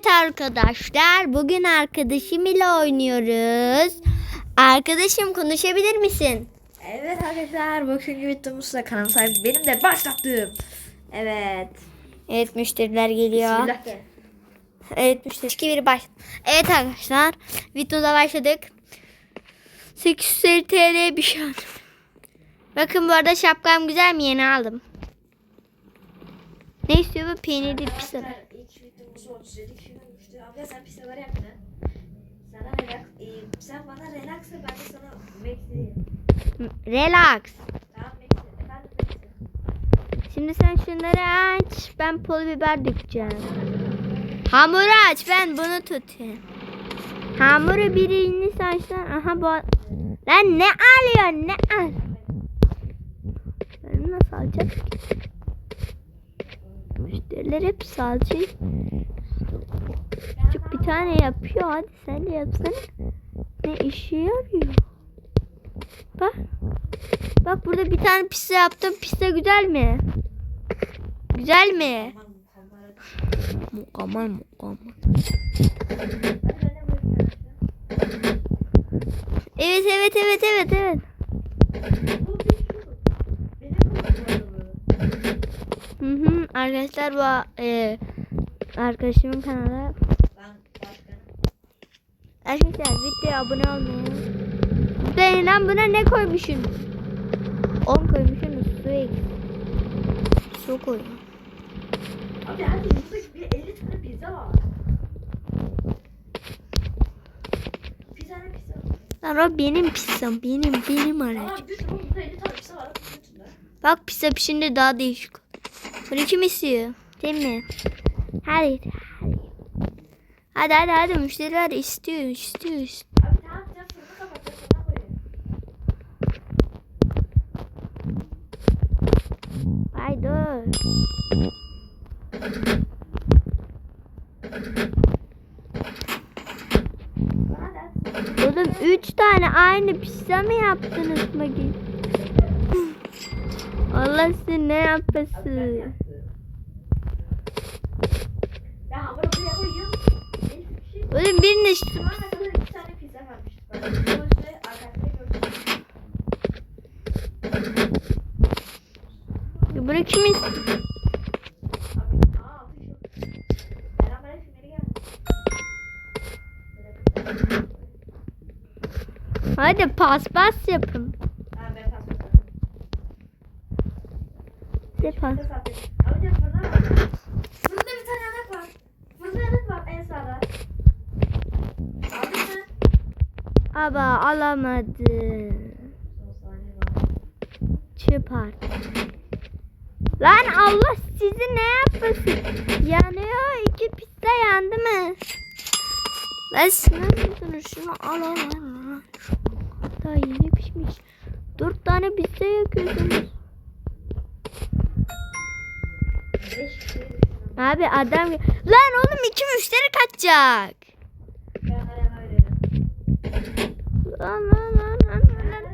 Evet arkadaşlar bugün arkadaşım ile oynuyoruz. Arkadaşım konuşabilir misin? Evet arkadaşlar bugünkü videomuzda kanal sahibi benim de başlattım. Evet. Evet müşteriler geliyor. Evet müşteri. İki biri baş. Evet arkadaşlar videoda başladık. 850 TL bir şey aldım. Bakın bu arada şapkam güzel mi? Yeni aldım. Ne istiyor bu? Peynirli pizza. Dedik. Şimdi müşteri abla sen pizzaları yaptın. Sana relax, e, sen bana relax ver ben de sana bekleyeyim. Relax. Tamam. Şimdi sen şunları aç. Ben pul biber dökeceğim. Hamuru aç. Ben bunu tutayım. Hamuru birini saçtan. Aha bu. Lan ne alıyorsun? Ne al? Ben nasıl alacağım? Müşteriler hep salça. Küçük bir tane yapıyor. Hadi sen de yapsana. Ne işe yarıyor? Bak. Bak burada bir tane pizza yaptım. Pizza güzel mi? Güzel mi? Mukammal mukammal. Evet evet evet evet evet. Hı hı. Arkadaşlar bu e, arkadaşımın kanalı. Ben. Arkadaşlar videoya abone olmayı. Lan buna ne koymuşsun? 10 koymuşsun. Su ek. Su koy. Abi hadi burada bir 50 tane pizza var. Bir tane pizza. Lan o benim pizzam. Benim benim aracım. Bir sürü burada 50 tane pizza var. Bak pizza pişince daha değişik. Bunu kim istiyor? Değil mi? Hadi. Hadi hadi hadi müşteriler istiyor istiyor istiyor. Ay dur. Oğlum üç tane aynı pizza mı yaptınız Magi? Allah sizi ne yapasın? Ya hamuru buraya koyuyorum. Elif bir şey. Oğlum birine şu- Şu ana kadar iki tane pizza varmış. Bak bu işte arkadaşlar gördüm. bunu kim istiyor? Abi aa altı şu. Selamünaleyküm geri gel. Hadi paspas yapın. Ben pas atarım. De pas. Ses atayım. Abi de fırına bak. Fırında bir tane yanak var. Fırında yanak var en sağda. Aldın mı? Aba alamadı. Artık. Lan Allah sizi ne yapmasın? Yanıyor iki pizza yandı mı? Lan sinir misiniz? Şunu al al al. al. Daha yeni pişmiş. Dört tane pizza yakıyorsunuz. Abi adam... Lan oğlum iki müşteri kaçacak. Lan lan lan lan lan.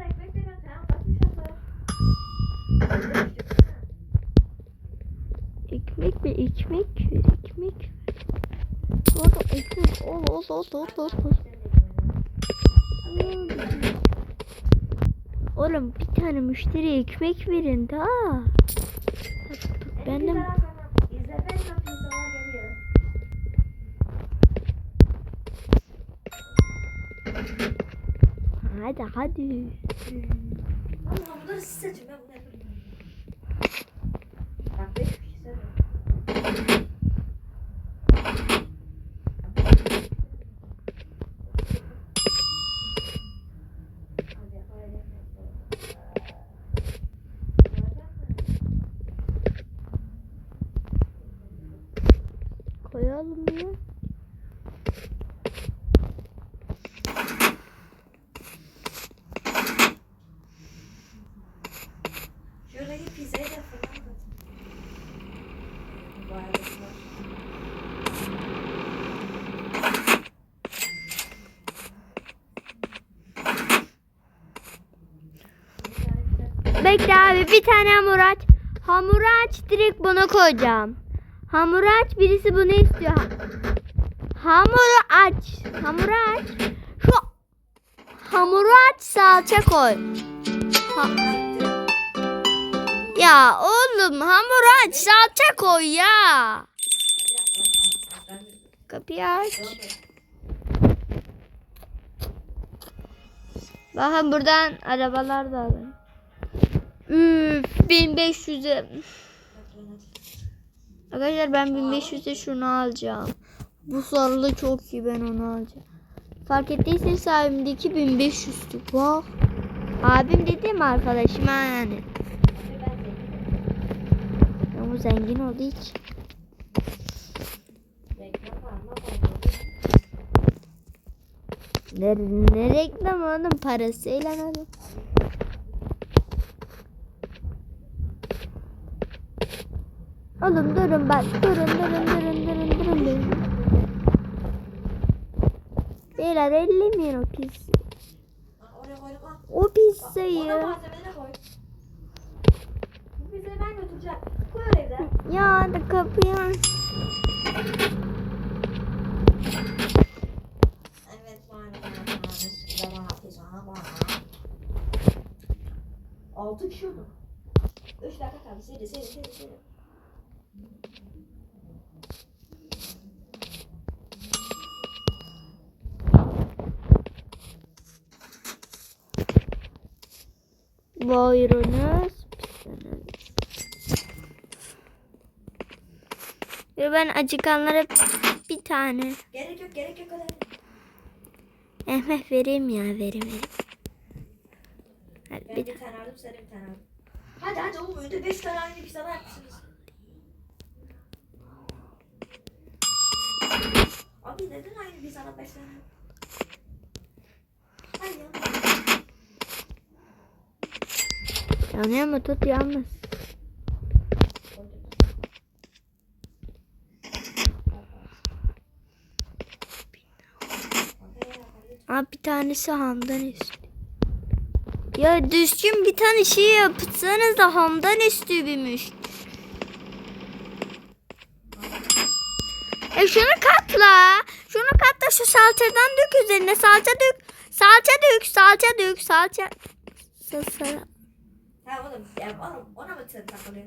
Ekmek mi? Ekmek ver, ekmek ver. Oğlum ekmek. Ol ol ol ol ol ol. Oğlum bir tane müşteriye ekmek verin daha. Ben de İzleten pizzalar geliyor. Hadi hadi. Allah bunları siz seçin ben bunu yaparım. Bak beş kişi seçin. Hadi, hadi. Koyalım ya. Şuradaki pizzayı da fırına atın. Bayağı bir var. Bekle abi bir tane hamur aç. Hamur aç direkt buna koyacağım. Hamur aç birisi bunu istiyor. Hamuru aç. Hamuru aç. Şu hamuru aç salça koy. Ha- ya oğlum hamuru aç salça koy ya. Kapıyı aç. Bakın buradan arabalar da alın. Üf 1500'e. Arkadaşlar ben 1500'e şunu alacağım. Bu sarılı çok iyi ben onu alacağım. Fark ettiyseniz abimdeki 1500'tü. Bak. Abim dediğim arkadaşım ha yani. Ama zengin olduğu için. Ne, ne reklam oğlum parasıyla alın. Oğlum durun bak. Durun durun durun durun durun. durun. Beyler ellemeyin o pis. O pizzayı. Ya da kapıyı. Altı kişi mi? Üç dakika kaldı. Seri seri seri seri. Buyurunuz. Ve ben acıkanlara bir tane. Gerek yok gerek yok. Ehmeh vereyim ya vereyim vereyim. Hadi Ben bir bir tane aldım de bir tane aldın. Hadi hadi oğlum önde 5 tane aynı pizzalar yapmışsınız. Abi neden aynı pizzadan 5 tane? Hadi ya. Yanıyor mu tut yalnız. Aa bir tanesi hamdan istiyor. Ya düzgün bir tane şey yapsanız da hamdan istiyor bir müşteri. E şunu katla. Şunu katla şu salçadan dök üzerine. Salça dök. Salça dök. Salça dök. Salça. Salça. Ha oğlum ya oğlum ona mı tır takılıyor?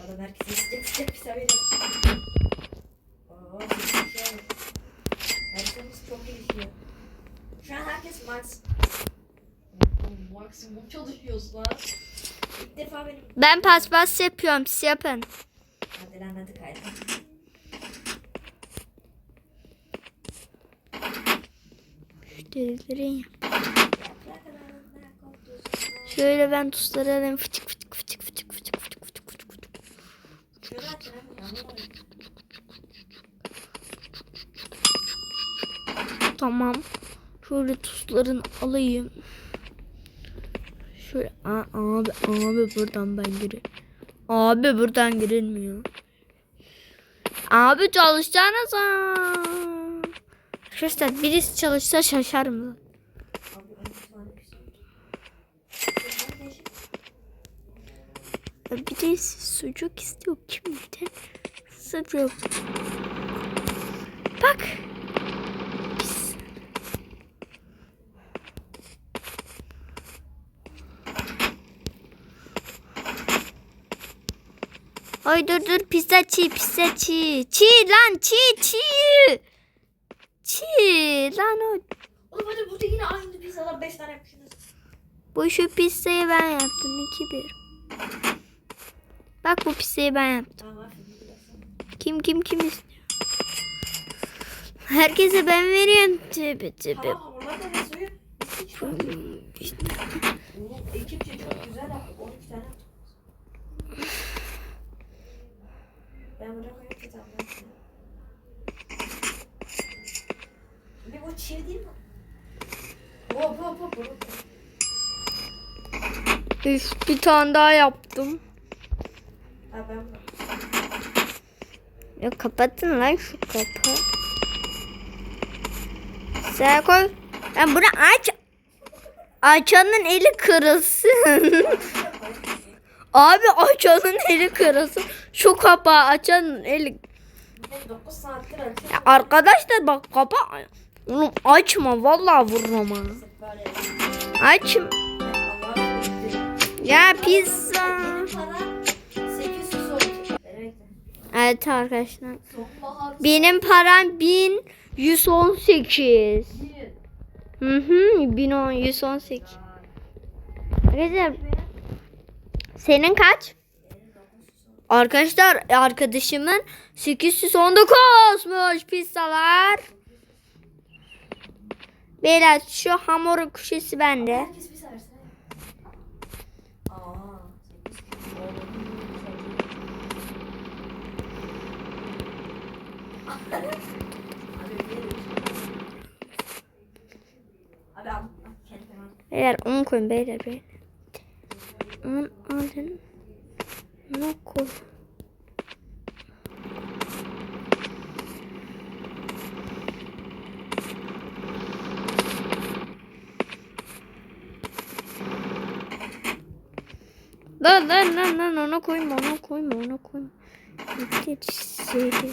Oğlum. Oo, bir şey yok. Herkes çok gelişiyor. Şu an herkes max. Maksimum çalışıyoruz lan. İlk defa benim. Ben paspas yapıyorum. Siz yapın. Hadi lan hadi kaydı. Korkuyorsun. Şöyle ben tuzları alayım. Fıçık fıçık fıçık fıçık fıçık fıçık fıçık fıçık fıçık. Tamam. Şöyle tuzların alayım. Şöyle Aa, abi abi buradan ben girer. Abi buradan girilmiyor. Abi çalışacağınız Arkadaşlar birisi çalışsa şaşar mı? Abi 12 tane pizza. Bunlar değişik. Bir sucuk istiyor kimden? Sucuk. Bak. Pis. Ay dur dur pizza çiğ pizza çiğ. Çiğ lan çiğ çiğ. Çiğ lan o. Oğlum hadi burada yine aynı pizzalar 5 tane yapmışsınız. Bu şu pizzayı ben yaptım 2-1. Bak bu pizzayı ben yaptım. Tamam. Kim kim kim istiyor? Herkese ben veriyorum. Tövbe tövbe. Tamam. Oğlum ekipçe çok güzel yaptık. 12 tane. Ben ki bu çiğ değil mi? Hop hop hop hop. Üf, bir tane daha yaptım. Ha ben Ya kapatın lan şu kapı. Sen koy. Ben bunu aç. Ayça'nın eli kırılsın. Abi Ayça'nın eli kırılsın. Şu kapağı açanın eli. Ben 9 saattir açıyorum. Ya arkadaşlar bak kapağı. Oğlum açma vallahi vururum ha. Şükür. Ya pizza. Benim param 800 oldu. Evet. Arkadaşlar. Benim param 1118. Hı hı 1118. Arkadaşlar senin kaç? Arkadaşlar arkadaşımın 819'muş pizzalar. Beyler şu hamurun kuşesi bende. Herkes bir seversin. Aa, 800 oldu. Abi yerim. Abi al. al, kendine al. Beyler un koyun beyler beyler. Un alın. Ne koy. Lan lan lan lan ona koyma ona koyma ona koyma. Getir seni.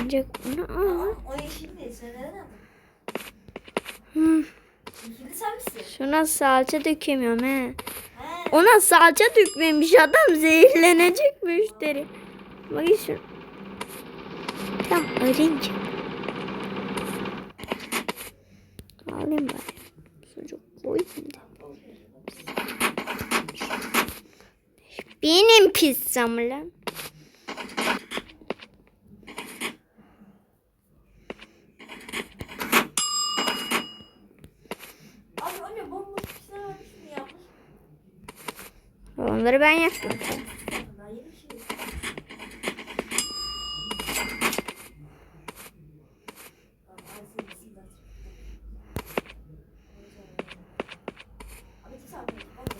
Ancak onu al. O nereden aldın? Hmm. Şuna salça dökemiyorum he. He. Ona salça dökmemiş adam zehirlenecek müşteri. Bak şu. Tam arayınca. Alayım bari. Sucuk koyayım da. Benim pizzam lan. Onları ben yaptım. Daha yeni bir şey. Abi, ay, sen misin lan? Abi, tut abi. Abi,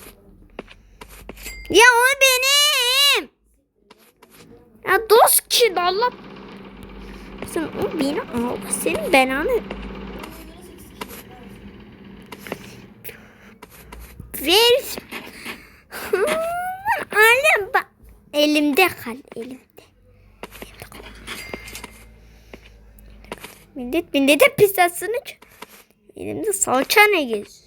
Ya o benim. Ya dost ki Allah. Sen o benim. Aa, senin belanı. Ver. Anne bak. Elimde kal. Elimde. Kal. Millet millete pizzasını Elimde salça ne gez?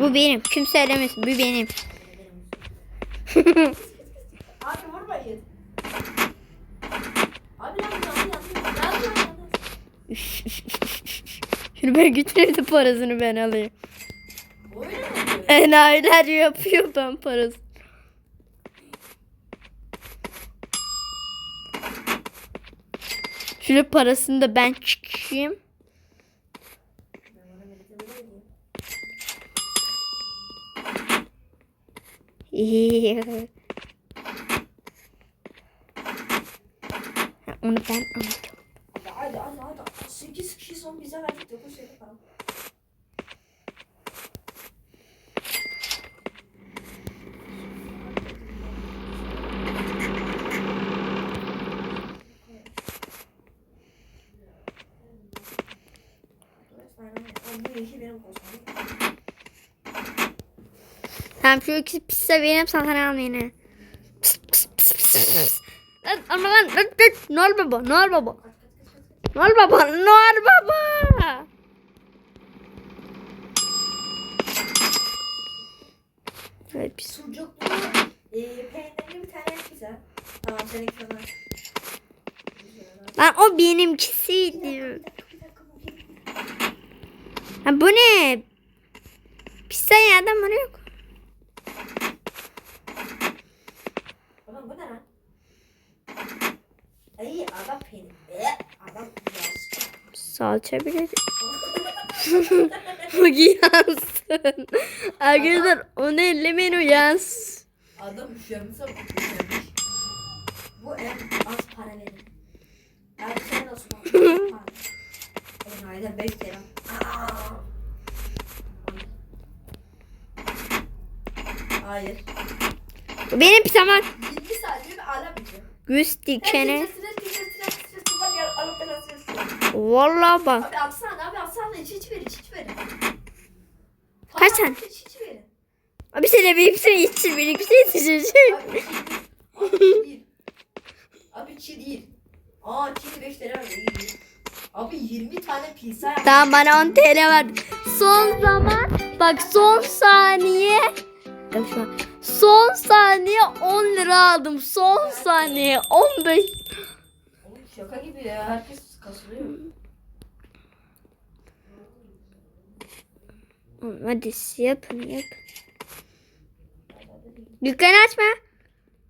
Bu benim. Kimse elemesin. Bu benim. Abi vurmayın. Abi lan yandı yandı. Şunu ben götürürdü parasını ben alayım. Enayiler yapıyor ben parası. Şöyle parasını da ben çıkayım. Ben bana Melike böyle diyor. Ha, Onu ben alacağım. Hadi hadi hadi hadi. 8 kişi son bize verdik. 9 şeyde falan. Bu yeşil benim olsun. Tamam şu ikisi pizza benim sana al yine. Pıs, pıs, pıs, pıs. Lan ama lan lan, lan. Noel baba Noel baba. Noel baba Noel baba. Evet pis. Sucuklu, e, peynirli bir tane pizza. Tamam seninki sana. Lan o benimkisiydi. Ha bu ne? Pizza yerden var yok. Oğlum bu ne lan? Ay adam peynir. E, adam. Salça bile. Uyansın. Arkadaşlar onu ellemeyin uyansın. Adam üşüyormuşsa üşüyormuş. Bu en az para verin. Yani sen nasıl para? En ayda 5 lira. Hayır. Benim. 20 saniye bir alamayacağım. Göz dikeni. Vallahi bak. Abi atsana abi atsana iç iç ver iç iç ver. Kaç tane? İç iç ver. Abi sen de benim seni bir şey içecek. Abi çiğ değil. Abi çiğ değil. Aa çiğ 5 lira var. Abi 20 tane pizza. Tamam bana 10 TL verdi. Son zaman bak son saniye. Şu an. Son saniye 10 lira aldım. Son saniye 15. Oğlum şaka gibi ya. Herkes kasılıyor. Hadi yapın yap. Dükkanı açma.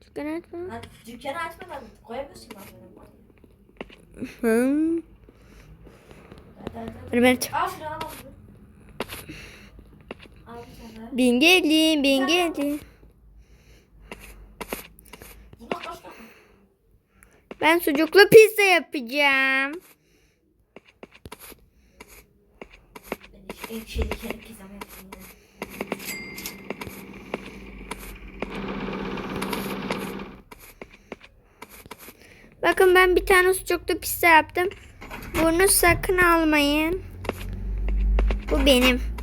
Dükkanı açma. Lan dükkanı açmadan koyamıyorsun böyle. Hı. Hadi, hadi, hadi. Al şunu al al şunu. Al bir tane. Ben geldim ben geldim. Buna kaç tane? Ben sucuklu pizza yapacağım. Ben işte en şeyli kendi pizzamı yaptım. ya. Bakın ben bir tane sucuklu pizza yaptım. Bunu sakın almayın. Bu benim.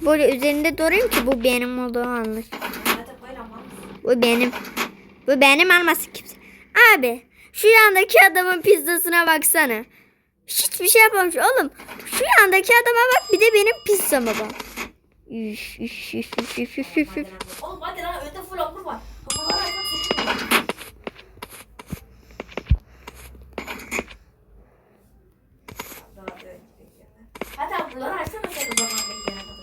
Böyle üzerinde durayım ki bu benim olduğu anlaşılır. Bu benim. Bu benim almasın kimse. Abi şu yandaki adamın pizzasına baksana. Hiçbir şey yapmamış oğlum. Şu yandaki adama bak bir de benim pizzama bak. Üş, üş, üş, üş, üş, üş. Oğlum hadi lan önde full hamur var. Hamurları açmak seçmiyorum. Daha da önce bekliyorum. Hadi hamurları açsana sen o zaman bekleyene kadar.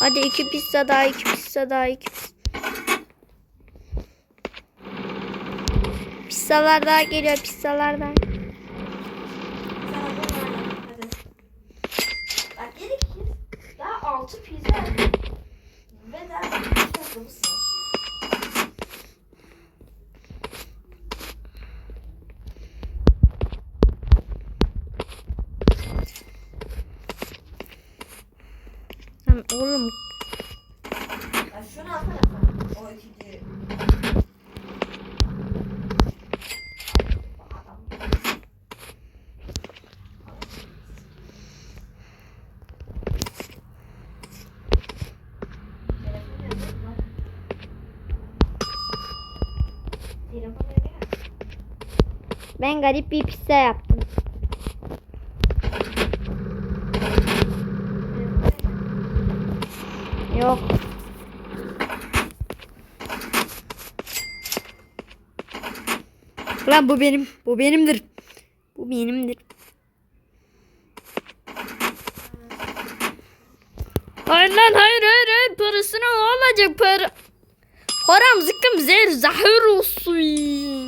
Hadi iki pizza daha, iki pizza daha, iki pizza. Pizzalar daha geliyor, pizzalar daha. Sen hamurları hadi. Bak yedi kişi. Daha altı pizza. Ve daha bir dakikamız var. Lan oğlum Ya şunu alsana sen. O ikinci. Adam. Telefon yazıyor lan. Telefon yazıyor. ben garip bir pizza yaptım. Yok. Lan bu benim. Bu benimdir. Bu benimdir. Hayır lan hayır hayır hayır parasına olacak para? Haram zıkkım zer zahir olsun.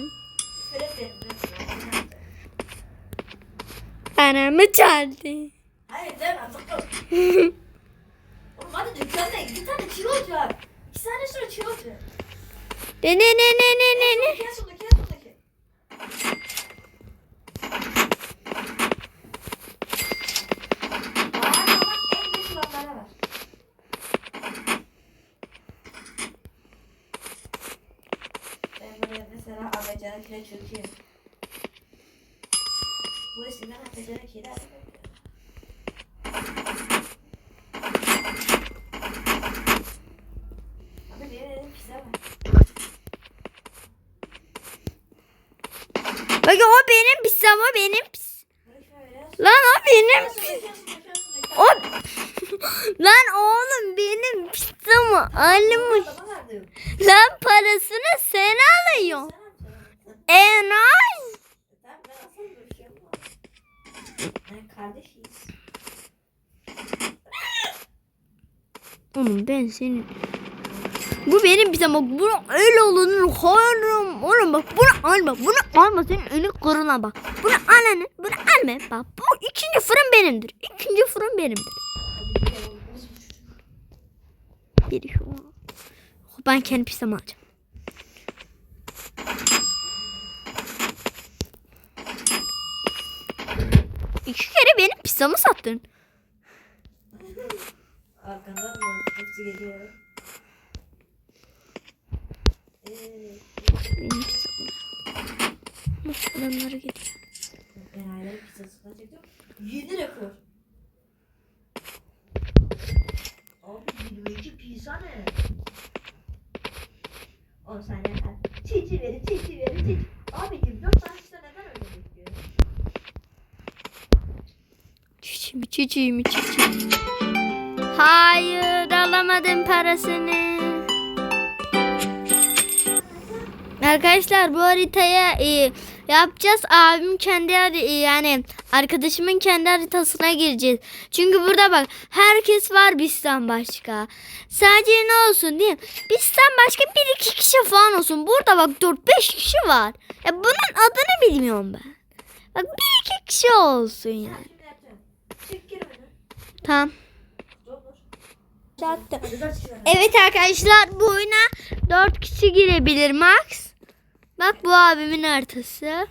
Anamı çaldı. Hayır deme sakın. Oğlum hadi dükkanda iki tane çiğ olacak. İki tane sonra çiğ olacak. Ne ne ne ne ne ne ne. Olanlara ver. Ben buraya mesela Ahmetcan'ın kire çöküyor. Bu isimden Ahmetcan'ın kire Abi bir yere pizza var. Bak o benim pizzam o benim pis. Lan o benim. O Lan oğlum benim pizzamı almış. Lan parasını sen alıyorsun. Sen alacaksın. Enay. Tamam ben asıl bir şey yapmam. Yani kardeşiyiz. Oğlum ben senin. Bu benim pizzam bak bunu öyle olanın haram. Oğlum bak bunu alma bunu alma senin önü kırına bak. Bunu alanın bunu alma bak bu ikinci fırın benimdir. İkinci fırın benimdir. Biri şu. Ben kendi pizzamı alacağım. Hırsıza mı sattın? Arkandan mı? Hepsi geliyor. Evet. Adamlara geliyor. Ben hala pizzasına çekiyorum. Yine Çiçimi çiçimi çiçimi. Hayır alamadım parasını. Arkadaşlar bu haritaya e, yapacağız. Abim kendi e, yani arkadaşımın kendi haritasına gireceğiz. Çünkü burada bak herkes var bizden başka. Sadece ne olsun değil mi? Bizden başka bir iki kişi falan olsun. Burada bak 4-5 kişi var. Ya bunun adını bilmiyorum ben. Bak bir iki kişi olsun yani. Şimdi yapacağım. Çık gir beni. Tamam. Çaktım. Evet arkadaşlar bu oyuna 4 kişi girebilir max. Bak bu abimin haritası.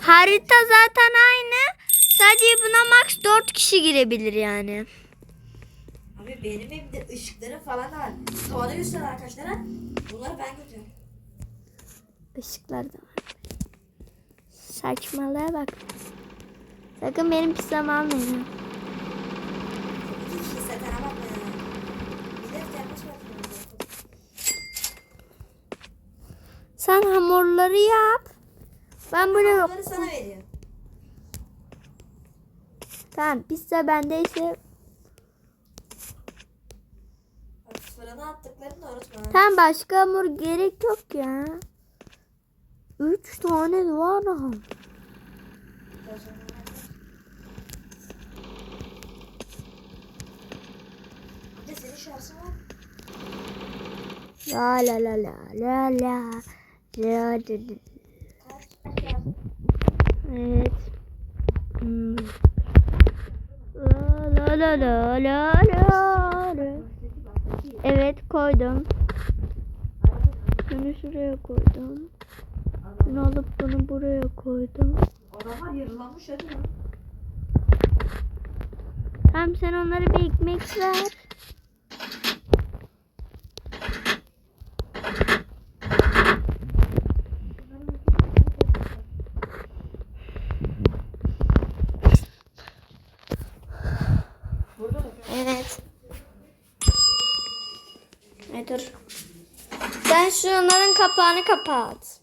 Harita zaten aynı. Sadece buna max 4 kişi girebilir yani. Abi benim evimde ışıkları falan da var. Tavada göster arkadaşlara. Bunları ben götürüyorum. Işıklar da var. Saçmalığa bak. Sakın benim pizzamı Sefere bakma Sen hamurları yap. Ben böyle yok. Sana veriyorum. Tamam pizza bendeyse. Bak attıklarını da unutma. Tamam başka hamur gerek yok ya. Üç tane var hamur. La la la la la la. La la. Evet. Hmm. La la la la la la. Evet koydum. Bunu şuraya koydum. Bunu alıp bunu buraya koydum. Adamlar yarılanmış hadi ya. Sen onlara bir ekmek ver. Şunların kapağını kapat.